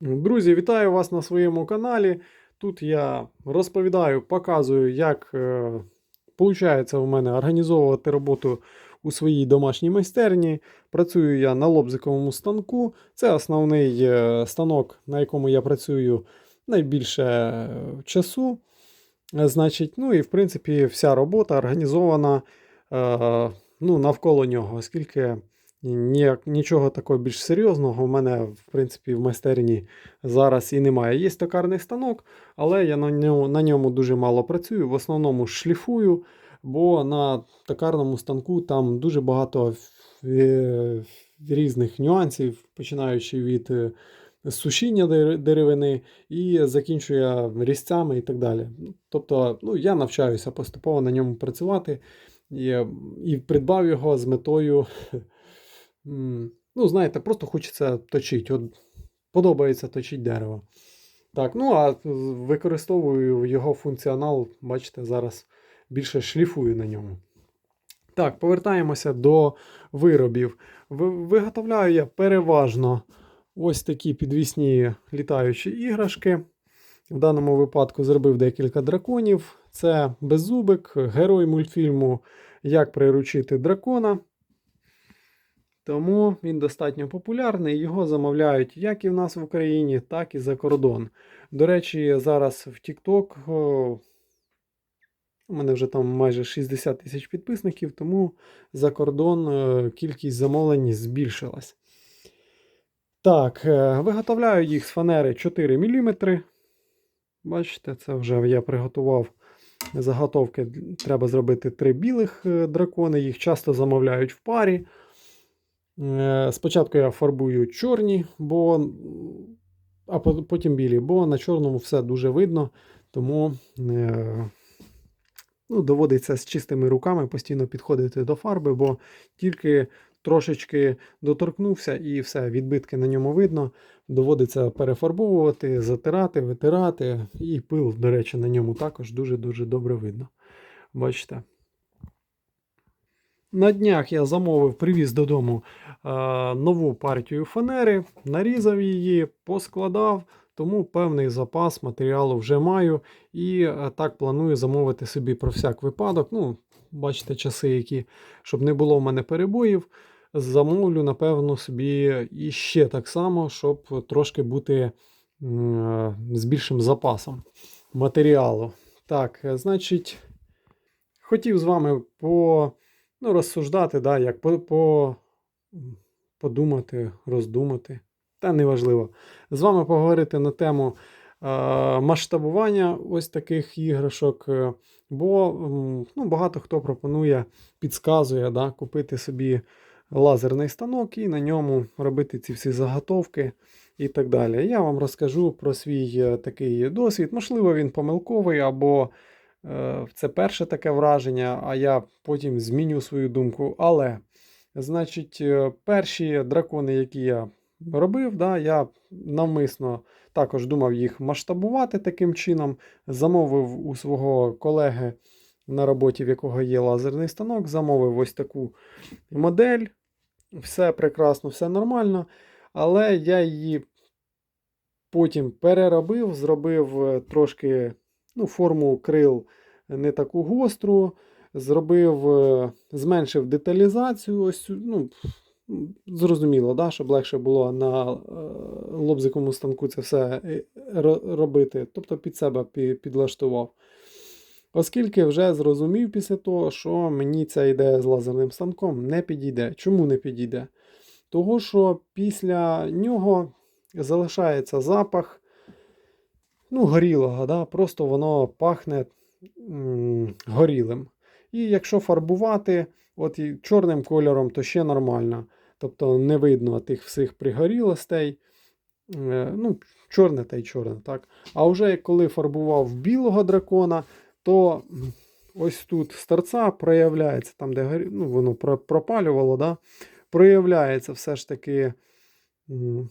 Друзі, вітаю вас на своєму каналі. Тут я розповідаю, показую, як е, виходить у мене організовувати роботу у своїй домашній майстерні. Працюю я на лобзиковому станку. Це основний е, станок, на якому я працюю найбільше е, часу. Е, Значить, ну і в принципі вся робота організована е, ну, навколо нього, оскільки ніяк, нічого такого більш серйозного в мене, в принципі, в майстерні зараз і немає. Є токарний станок, але я на ньому, на ньому дуже мало працюю. В основному шліфую, бо на токарному станку там дуже багато е, різних нюансів, починаючи від е, сушіння деревини і закінчує різцями і так далі. Тобто, ну, я навчаюся поступово на ньому працювати і, і придбав його з метою. Ну, знаєте, просто хочеться точити. От подобається точити дерево. Так, ну а використовую його функціонал, бачите, зараз більше шліфую на ньому. Так, повертаємося до виробів. Виготовляю я переважно ось такі підвісні літаючі іграшки. В даному випадку зробив декілька драконів. Це беззубик, герой мультфільму Як приручити дракона. Тому він достатньо популярний. Його замовляють як і в нас в Україні, так і за кордон. До речі, зараз в TikTok у мене вже там майже 60 тисяч підписників, тому за кордон е, кількість замовлень збільшилась. Так, е, виготовляю їх з фанери 4 мм. Бачите, це вже я приготував заготовки. Треба зробити три білих е, дракони. Їх часто замовляють в парі. Е, Спочатку я фарбую чорні, бо, а потім білі, бо на чорному все дуже видно, тому е, ну, доводиться з чистими руками постійно підходити до фарби, бо тільки трошечки доторкнувся і все, відбитки на ньому видно. Доводиться перефарбовувати, затирати, витирати, і пил, до речі, на ньому також дуже-дуже добре видно. Бачите? На днях я замовив, привіз додому е, нову партію фанери, нарізав її, поскладав, тому певний запас матеріалу вже маю. І е, так планую замовити собі про всяк випадок. Ну, бачите, часи, які, щоб не було в мене перебоїв. Замовлю, напевно, собі і ще так само, щоб трошки бути е, з більшим запасом матеріалу. Так, е, значить, хотів з вами по ну, розсуждати, да, як по, по, подумати, роздумати. Та неважливо. З вами поговорити на тему е, масштабування ось таких іграшок. е, Бо ну, багато хто пропонує, підказує да, купити собі лазерний станок і на ньому робити ці всі заготовки і так далі. Я вам розкажу про свій е, такий досвід. Можливо, він помилковий або Це перше таке враження, а я потім зміню свою думку. Але, значить, е, перші дракони, які я робив, да, я навмисно також думав їх масштабувати таким чином. Замовив у свого колеги на роботі, в якого є лазерний станок, замовив ось таку модель. Все прекрасно, все нормально. Але я її потім переробив, зробив е, трошки ну, форму крил не таку гостру, зробив, е, зменшив деталізацію. Ось, ну, зрозуміло, да, щоб легше було на е, лобзиковому станку це все е, робити. Тобто під себе підлаштував. Оскільки вже зрозумів після того, що мені ця ідея з лазерним станком не підійде. Чому не підійде? Того, що після нього залишається запах ну, горілого, да? просто воно пахне м, горілим. І якщо фарбувати от і чорним кольором, то ще нормально. Тобто не видно тих всіх пригорілостей. Е, Ну, чорне та й чорне, так. А вже коли фарбував білого дракона, то ось тут з проявляється, там, де горі... ну, воно пропалювало, да? проявляється все ж таки, ну,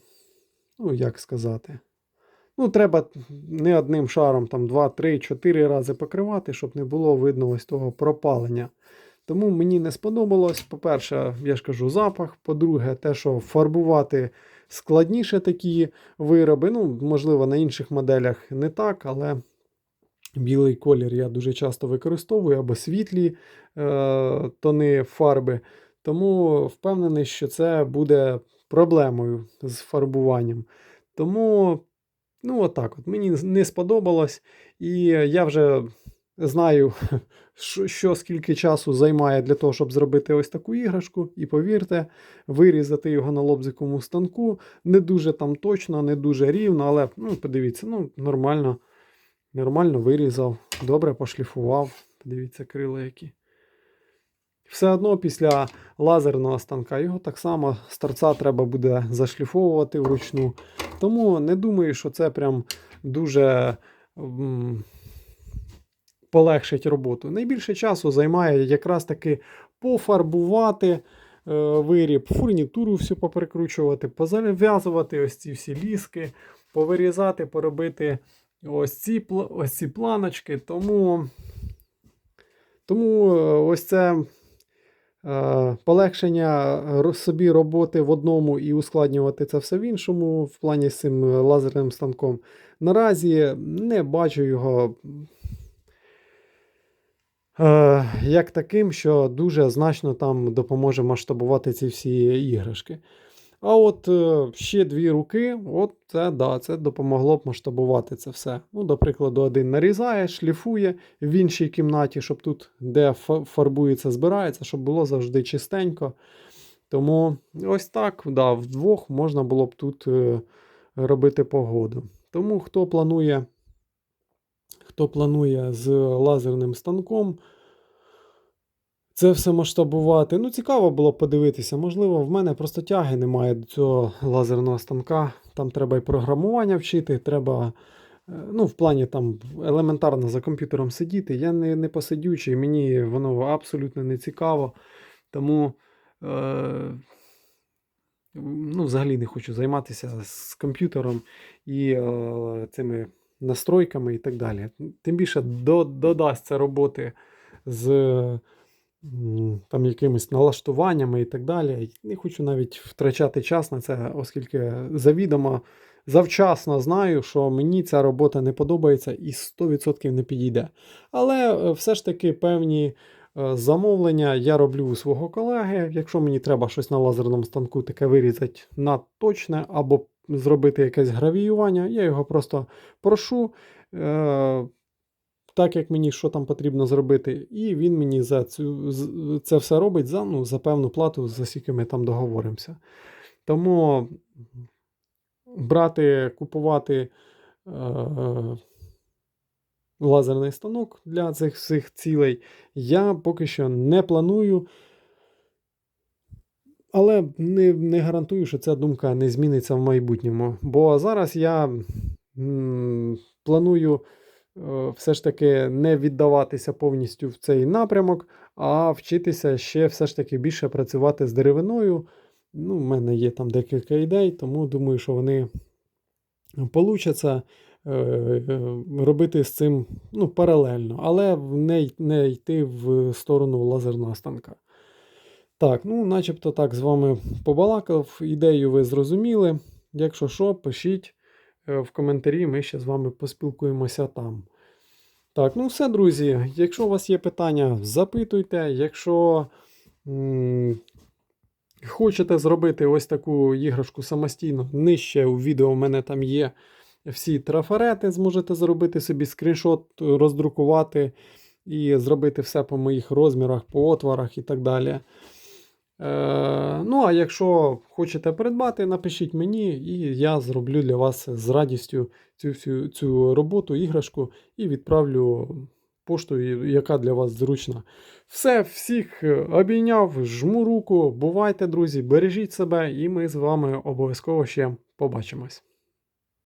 як сказати. Ну, треба не одним шаром, там 2, 3, 4 рази покривати, щоб не було видно ось того пропалення. Тому мені не сподобалось. По-перше, я ж кажу, запах. По-друге, те, що фарбувати складніше такі вироби. Ну, можливо, на інших моделях не так, але білий колір я дуже часто використовую або світлі е, тони фарби. Тому впевнений, що це буде проблемою з фарбуванням. Тому, ну, отак от. Мені не сподобалось. І я вже знаю, що, скільки часу займає для того, щоб зробити ось таку іграшку. І повірте, вирізати його на лобзиковому станку не дуже там точно, не дуже рівно, але ну, подивіться, ну, нормально. Нормально вирізав, добре пошліфував. Подивіться, крила які. Все одно після лазерного станка його так само з торця треба буде зашліфовувати вручну. Тому не думаю, що це прям дуже м, полегшить роботу. Найбільше часу займає якраз таки пофарбувати е, виріб, фурнітуру всю поприкручувати, позав'язувати ось ці всі ліски, повирізати, поробити ось ці, ось ці планочки. Тому, тому е, ось це. Е, Полегшення собі роботи в одному і ускладнювати це все в іншому, в плані з цим е, лазерним станком. Наразі не бачу його е, як таким, що дуже значно там допоможе масштабувати ці всі іграшки. А от е, ще дві руки, от це да, це допомогло б масштабувати це все. Ну, до прикладу, один нарізає, шліфує в іншій кімнаті, щоб тут, де фарбується, збирається, щоб було завжди чистенько. Тому ось так, да, вдвох можна було б тут е, робити погоду. Тому хто планує, хто планує з лазерним станком, це все масштабувати. Ну, цікаво було подивитися. Можливо, в мене просто тяги немає до цього лазерного станка. Там треба і програмування вчити, треба. е, Ну, в плані там елементарно за комп'ютером сидіти. Я не, не посидючий, мені воно абсолютно не цікаво. Тому е, ну, взагалі не хочу займатися з комп'ютером і е, цими настройками і так далі. Тим більше до, додасться роботи з там якимись налаштуваннями і так далі. Не хочу навіть втрачати час на це, оскільки завідомо завчасно знаю, що мені ця робота не подобається і 100% не підійде. Але е, все ж таки певні е, замовлення я роблю у свого колеги. Якщо мені треба щось на лазерному станку таке вирізати на точне або зробити якесь гравіювання, я його просто прошу. Так як мені що там потрібно зробити, і він мені за цю, це все робить за, ну, за певну плату, за скільки ми там договоримося. Тому брати, купувати е, лазерний станок для цих всіх цілей я поки що не планую. Але не, не гарантую, що ця думка не зміниться в майбутньому. Бо зараз я м, планую все ж таки не віддаватися повністю в цей напрямок, а вчитися ще все ж таки більше працювати з деревиною. Ну, в мене є там декілька ідей, тому думаю, що вони получаться е, е, робити з цим ну, паралельно, але не, не йти в сторону лазерного станка. Так, ну, начебто так з вами побалакав. Ідею ви зрозуміли. Якщо що, пишіть е, в коментарі, ми ще з вами поспілкуємося там. Так, ну все, друзі. Якщо у вас є питання, запитуйте. Якщо м, хочете зробити ось таку іграшку самостійно, нижче у відео в мене там є всі трафарети, зможете зробити собі скріншот, роздрукувати і зробити все по моїх розмірах, по отворах і так далі. Е, ну, а якщо хочете придбати, напишіть мені, і я зроблю для вас з радістю цю цю, цю роботу, іграшку, і відправлю поштою, яка для вас зручна. Все, всіх е, обійняв, жму руку. Бувайте, друзі, бережіть себе, і ми з вами обов'язково ще побачимось.